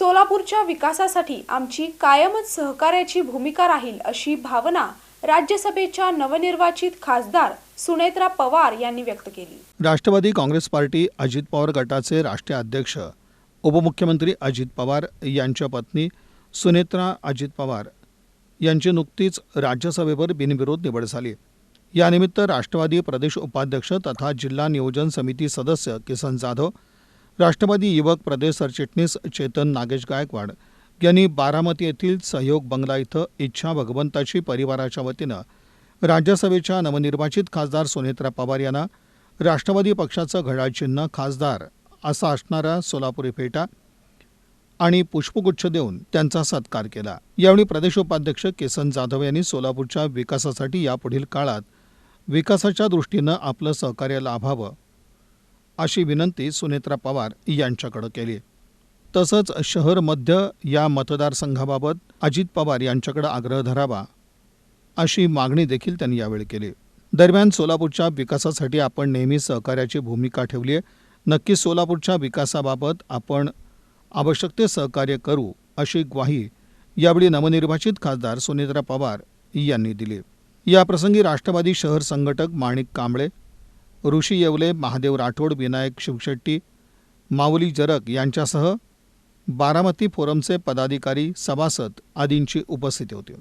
सोलापूरच्या विकासासाठी आमची कायमच सहकार्याची भूमिका राहील अशी भावना राज्यसभेच्या नवनिर्वाचित खासदार सुनेत्रा पवार यांनी व्यक्त केली. राष्ट्रवादी काँग्रेस पार्टी अजित पवार गटाचे राष्ट्रीय अध्यक्ष उपमुख्यमंत्री अजित पवार यांच्या पत्नी सुनेत्रा अजित पवार यांची नुकतीच राज्यसभेवर बिनविरोध निवड झाली. यानिमित्त राष्ट्रवादी प्रदेश उपाध्यक्ष तथा जिल्हा नियोजन समिती सदस्य किसन जाधव राष्ट्रवादी युवक प्रदेश सरचिटणीस चेतन नागेश गायकवाड यांनी बारामती येथील सहयोग बंगला इथं इच्छा भगवंताची परिवाराच्या वतीनं राज्यसभेच्या नवनिर्वाचित खासदार सुनेत्रा पवार यांना राष्ट्रवादी पक्षाचं घड्याळचिन्ह खासदार असा असणारा सोलापुरी फेटा आणि पुष्पगुच्छ देऊन त्यांचा सत्कार केला. यावेळी प्रदेश उपाध्यक्ष केसन जाधव यांनी सोलापूरच्या विकासासाठी यापुढील काळात विकासाच्या दृष्टीनं आपलं सहकार्य लाभावं अशी विनंती सुनेत्रा पवार यांच्याकडे केली तसंच शहर मध्य या मतदारसंघाबाबत अजित पवार यांच्याकडे आग्रह धरावा अशी मागणी देखील त्यांनी यावेळी केली दरम्यान सोलापूरच्या विकासासाठी आपण नेहमी सहकार्याची भूमिका ठेवली आहे. नक्की सोलापूरच्या विकासाबाबत आपण आवश्यक ते सहकार्य करू अशी ग्वाही यावेळी नवनिर्वाचित खासदार सुनेत्रा पवार यांनी दिली याप्रसंगी राष्ट्रवादी शहर संघटक माणिक कांबळे ऋषी येवले महादेव राठोड विनायक शिवशेट्टी माऊली जरक यांच्यासह बारामती फोरमचे पदाधिकारी सभासद आदींची उपस्थिती होती.